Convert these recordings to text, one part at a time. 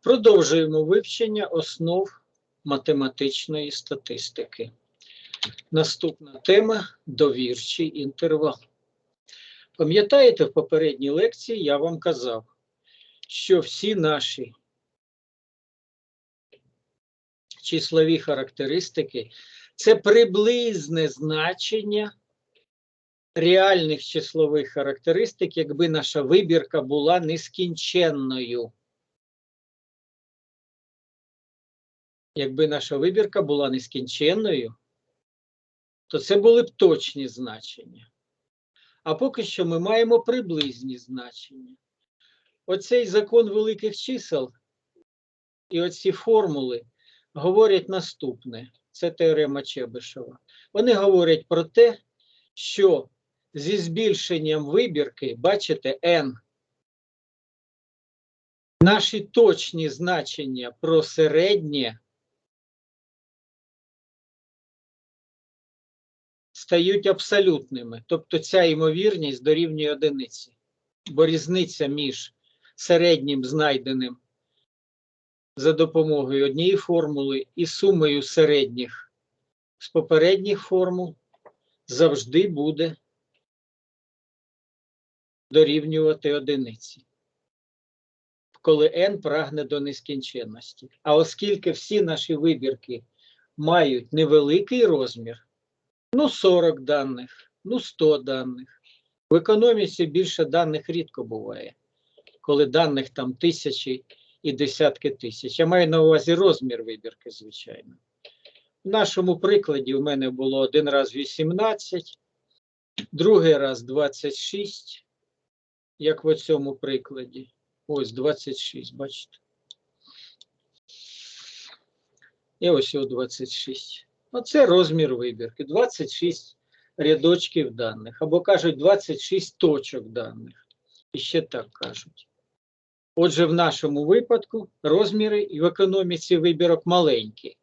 Продовжуємо вивчення основ математичної статистики. Наступна тема довірчий інтервал. Пам'ятаєте, в попередній лекції я вам казав, що всі наші числові характеристики це приблизне значення реальних числових характеристик, якби наша вибірка була нескінченною. Якби наша вибірка була нескінченною, то це були б точні значення. А поки що ми маємо приблизні значення. Оцей закон великих чисел і оці формули говорять наступне: це теорема Чебишева. Вони говорять про те, що зі збільшенням вибірки, бачите, n, наші точні значення про середнє стають абсолютними. Тобто ця ймовірність дорівнює одиниці. Бо різниця між середнім знайденим за допомогою однієї формули і сумою середніх з попередніх формул завжди буде дорівнювати одиниці, коли n прагне до нескінченності. А оскільки всі наші вибірки мають невеликий розмір, ну 40 даних, ну 100 даних. В економіці більше даних рідко буває, коли даних там тисячі і десятки тисяч. Я маю на увазі розмір вибірки, звичайно. В нашому прикладі у мене було один раз 18, другий раз 26, як в цьому прикладі. Ось 26, бачите. І ось його 26. Оце розмір вибірки. 26 рядочків даних. Або кажуть 26 точок даних. І ще так кажуть. Отже, в нашому випадку розміри і в економіці вибірок маленькі.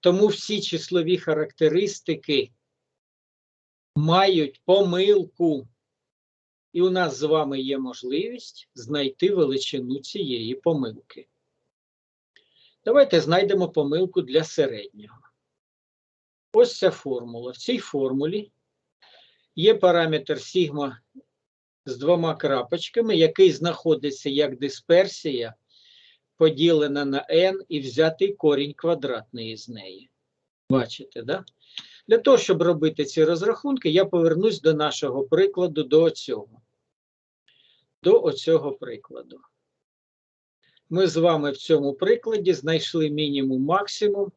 Тому всі числові характеристики мають помилку. І у нас з вами є можливість знайти величину цієї помилки. Давайте знайдемо помилку для середнього. Ось ця формула. В цій формулі є параметр сігма з двома крапочками, який знаходиться як дисперсія, поділена на n і взятий корінь квадратний з неї. Бачите, да? Для того, щоб робити ці розрахунки, я повернусь до нашого прикладу, до оцього. До оцього прикладу. Ми з вами в цьому прикладі знайшли мінімум максимум,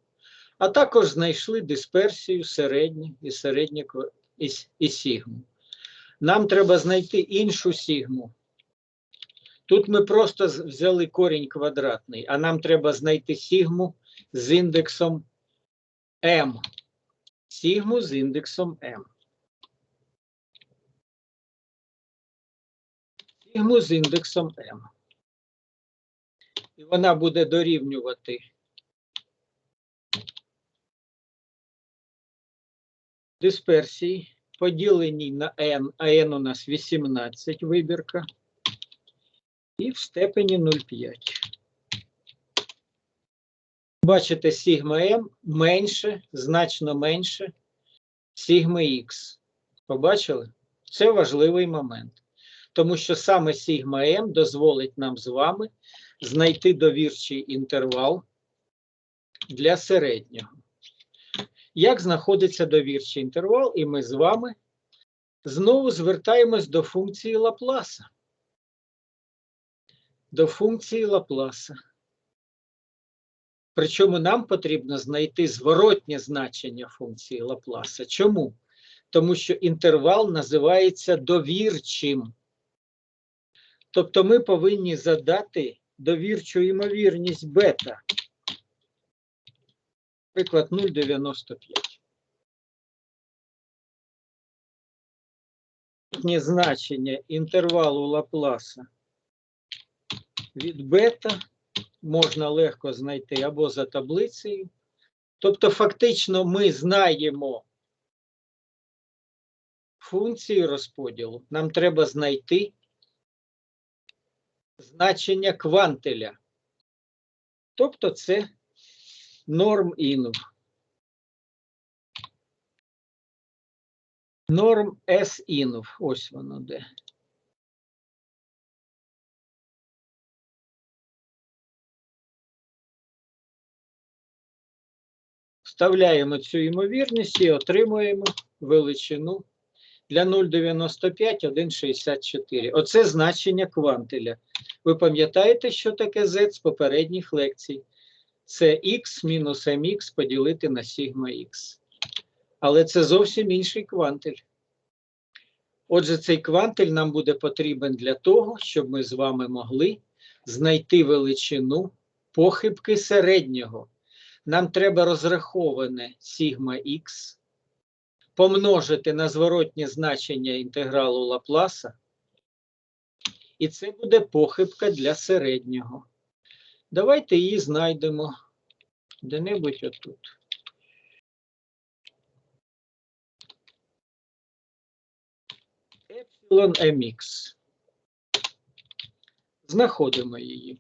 а також знайшли дисперсію середнє і середнє і, і сігму. Нам треба знайти іншу сігму. Тут ми просто взяли корінь квадратний, а нам треба знайти сігму з індексом m. Сігму з індексом m. Сігму з індексом m. І вона буде дорівнювати дисперсії, поділеній на n, а n у нас 18 вибірка, і в степені 0,5. Бачите, сігма m менше, значно менше сігми x. Побачили? Це важливий момент. Тому що саме сігма m дозволить нам з вами знайти довірчий інтервал для середнього. Як знаходиться довірчий інтервал, і ми з вами знову звертаємось до функції Лапласа. До функції Лапласа. Причому нам потрібно знайти зворотнє значення функції Лапласа. Чому? Тому що інтервал називається довірчим. Тобто ми повинні задати довірчу ймовірність бета. Приклад 0,95. Зворотнє значення інтервалу Лапласа від бета можна легко знайти або за таблицею. Тобто, фактично, ми знаємо функції розподілу нам треба знайти значення квантеля. Тобто це норм інв. Норм S інв. Ось воно де. Вставляємо цю ймовірність і отримуємо величину для 0,95 1,64. Оце значення квантеля. Ви пам'ятаєте, що таке Z з попередніх лекцій? Це x мінус mx поділити на сигма x. Але це зовсім інший квантель. Отже, цей квантель нам буде потрібен для того, щоб ми з вами могли знайти величину похибки середнього. Нам треба розраховане сигма х помножити на зворотнє значення інтегралу Лапласа, і це буде похибка для середнього. Давайте її знайдемо де-небудь отут. Епсилон mx. Знаходимо її.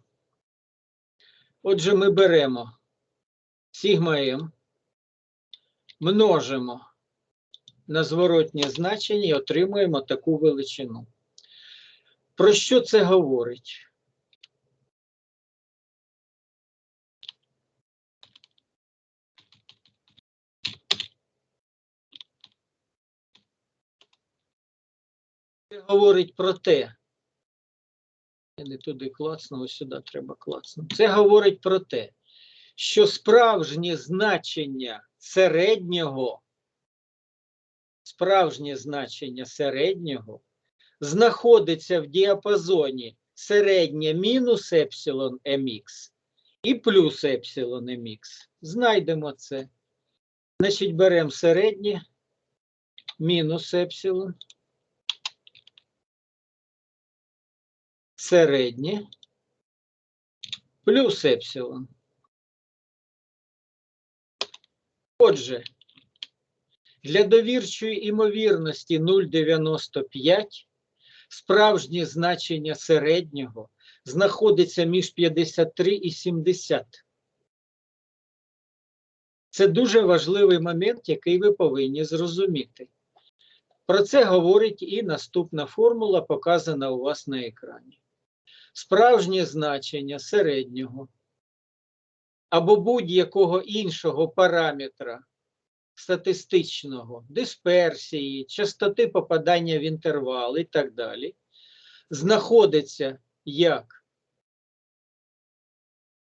Отже, ми беремо сигма m, множимо на зворотнє значення і отримуємо таку величину. Про що це говорить? Це говорить про те, я не туди клацну, ось сюди треба клацнути. Це говорить про те, що справжнє значення середнього, справжнє значення середнього знаходиться в діапазоні середнє мінус епсилон mx і плюс епсилон mx. Знайдемо це. Значить, беремо середнє мінус епсилон. Середнє плюс епсилон. Отже, для довірчої імовірності 0,95 справжнє значення середнього знаходиться між 53 і 70. Це дуже важливий момент, який ви повинні зрозуміти. Про це говорить і наступна формула, показана у вас на екрані. Справжнє значення середнього або будь-якого іншого параметра статистичного, дисперсії, частоти попадання в інтервал і так далі, знаходиться як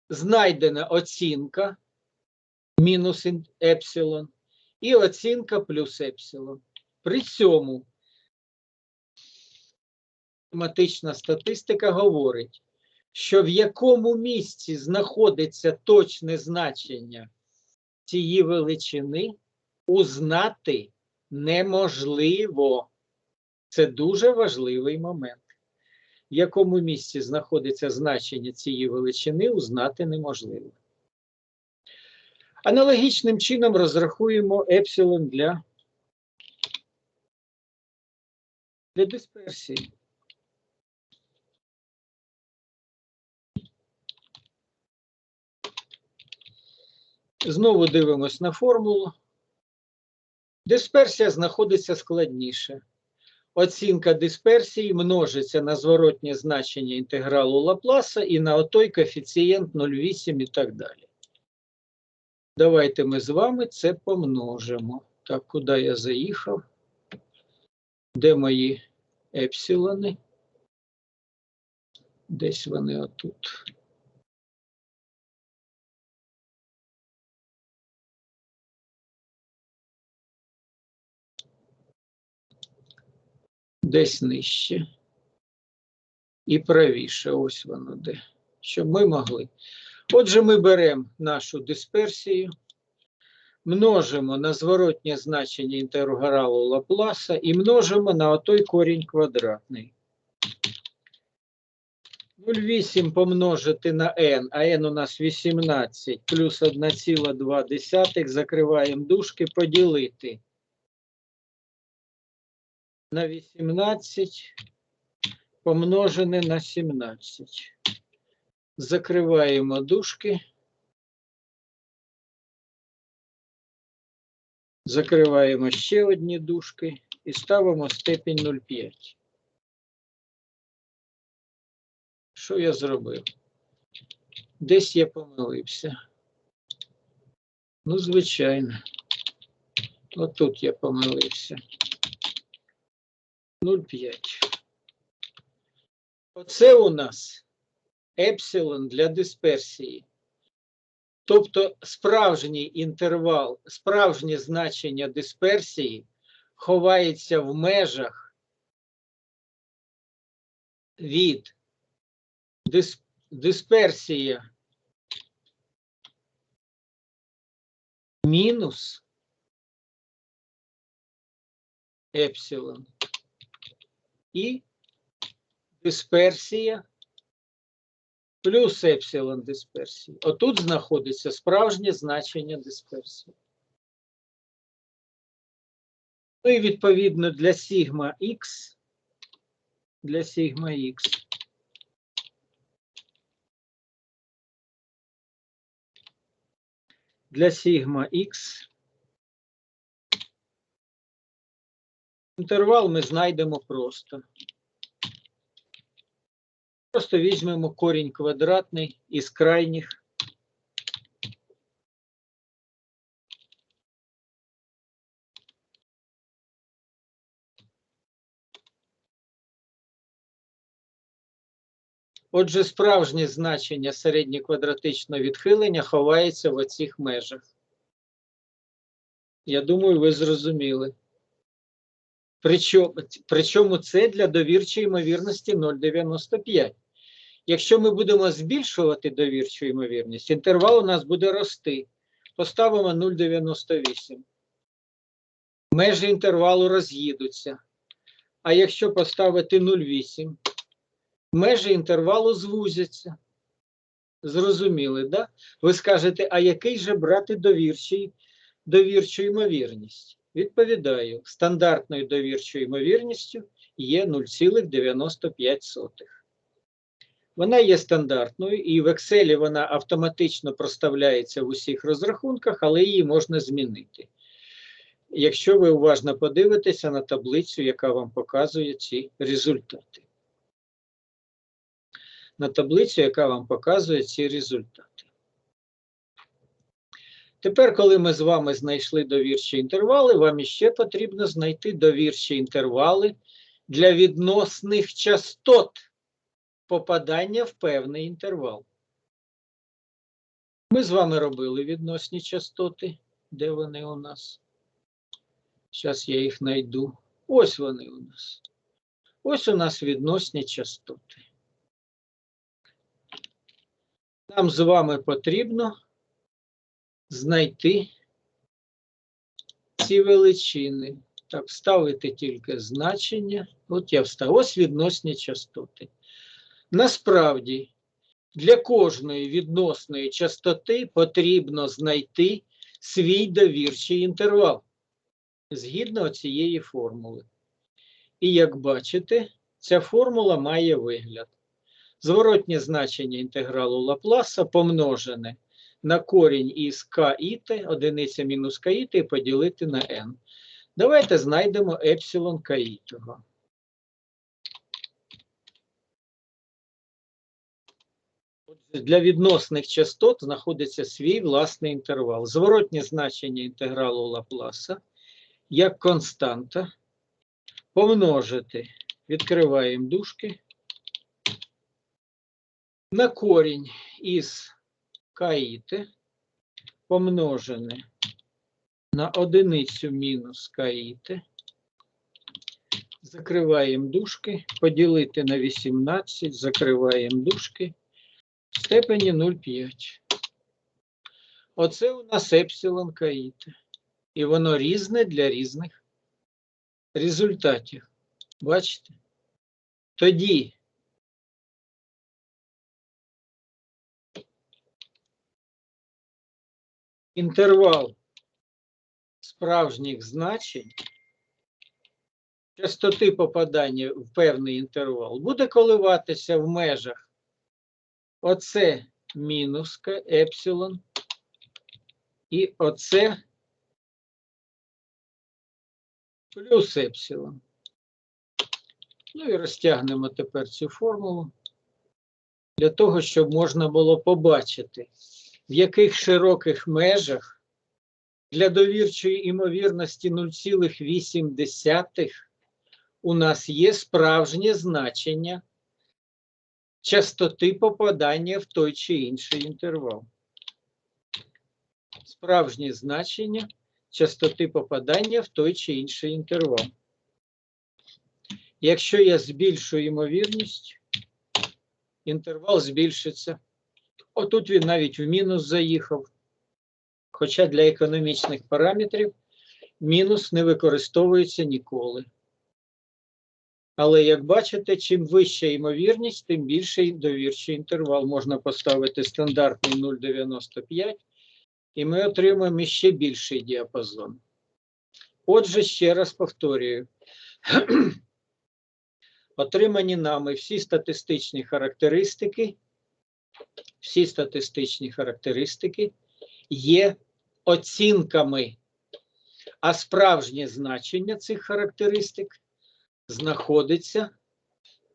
знайдена оцінка мінус епсилон і оцінка плюс епсилон. При цьому математична статистика говорить, що в якому місці знаходиться точне значення цієї величини, узнати неможливо. Це дуже важливий момент. В якому місці знаходиться значення цієї величини, узнати неможливо. Аналогічним чином розрахуємо епсилон для, для дисперсії. Знову дивимось на формулу. Дисперсія знаходиться складніше. Оцінка дисперсії множиться на зворотнє значення інтегралу Лапласа і на отой коефіцієнт 0,8 і так далі. Давайте ми з вами це помножимо. Так, куди я заїхав? Де мої епсилони? Десь вони отут. Десь нижче. І правіше, ось воно де. Щоб ми могли. Отже, ми беремо нашу дисперсію, множимо на зворотнє значення інтегралу Лапласа і множимо на отой корінь квадратний. 0,8 помножити на n, а n у нас 18 плюс 1,2, закриваємо дужки, поділити на 18 помножене на 17. Закриваємо дужки. Закриваємо ще одні дужки і ставимо степінь 0,5. Що я зробив? Десь я помилився. Ну, звичайно. Отут я помилився. 0,5. Оце у нас епсилон для дисперсії. Тобто справжній інтервал, справжнє значення дисперсії ховається в межах від дис, дисперсія мінус епсилон і дисперсія плюс епсилон дисперсії. Отут знаходиться справжнє значення дисперсії. Ну і відповідно для сигма Х, для сигма Х. Для сигма Х інтервал ми знайдемо просто. Просто візьмемо корінь квадратний із крайніх. Отже, справжнє значення середньоквадратичного відхилення ховається в оцих межах. Я думаю, ви зрозуміли. Причому, причому це для довірчої ймовірності 0,95. Якщо ми будемо збільшувати довірчу ймовірність, інтервал у нас буде рости. Поставимо 0,98. Межі інтервалу роз'їдуться. А якщо поставити 0,8, межі інтервалу звузяться. Зрозуміли? Да? Ви скажете, а який же брати довірчий, довірчу ймовірність? Відповідаю, стандартною довірчою ймовірністю є 0,95. Вона є стандартною, і в Excel вона автоматично проставляється в усіх розрахунках, але її можна змінити. Якщо ви уважно подивитеся на таблицю, яка вам показує ці результати. На таблицю, яка вам показує ці результати. Тепер, коли ми з вами знайшли довірчі інтервали, вам іще потрібно знайти довірчі інтервали для відносних частот попадання в певний інтервал. Ми з вами робили відносні частоти. Де вони у нас? Зараз я їх знайду. Ось вони у нас. Ось у нас відносні частоти. Нам з вами потрібно знайти ці величини. Так, ставити тільки значення. От я встав. Ось відносні частоти. Насправді, для кожної відносної частоти потрібно знайти свій довірчий інтервал згідно цієї формули. І як бачите, ця формула має вигляд. Зворотнє значення інтегралу Лапласа помножене на корінь із КІТ, одиниця мінус КІТ, і поділити на n. Давайте знайдемо епсилон КІТого. Для відносних частот знаходиться свій власний інтервал. Зворотнє значення інтегралу Лапласа як константа помножити, відкриваємо дужки, на корінь із каїти помножене на одиницю мінус каїти. Закриваємо дужки, поділити на 18, закриваємо дужки в степені 0,5. Оце у нас епсилон каїти. І воно різне для різних результатів. Бачите? Тоді інтервал справжніх значень частоти попадання в певний інтервал буде коливатися в межах оце мінус К, епсилон, і оце плюс епсилон. Ну і розтягнемо тепер цю формулу для того, щоб можна було побачити, в яких широких межах для довірчої імовірності 0,8 у нас є справжнє значення частоти попадання в той чи інший інтервал. Справжнє значення частоти попадання в той чи інший інтервал. Якщо я збільшую ймовірність, інтервал збільшиться. Отут він навіть в мінус заїхав. Хоча для економічних параметрів мінус не використовується ніколи. Але як бачите, чим вища ймовірність, тим більший довірчий інтервал. Можна поставити стандартний 0,95, і ми отримаємо ще більший діапазон. Отже, ще раз повторюю. Отримані нами всі статистичні характеристики, всі статистичні характеристики є оцінками, а справжнє значення цих характеристик знаходиться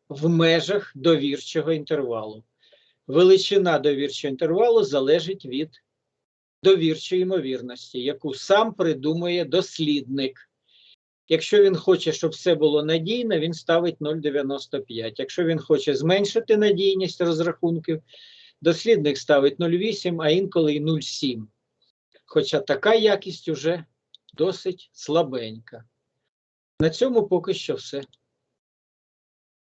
в межах довірчого інтервалу. Величина довірчого інтервалу залежить від довірчої ймовірності, яку сам придумує дослідник. Якщо він хоче, щоб все було надійно, він ставить 0,95. Якщо він хоче зменшити надійність розрахунків, дослідник ставить 0,8, а інколи і 0,7. Хоча така якість уже досить слабенька. На цьому поки що все.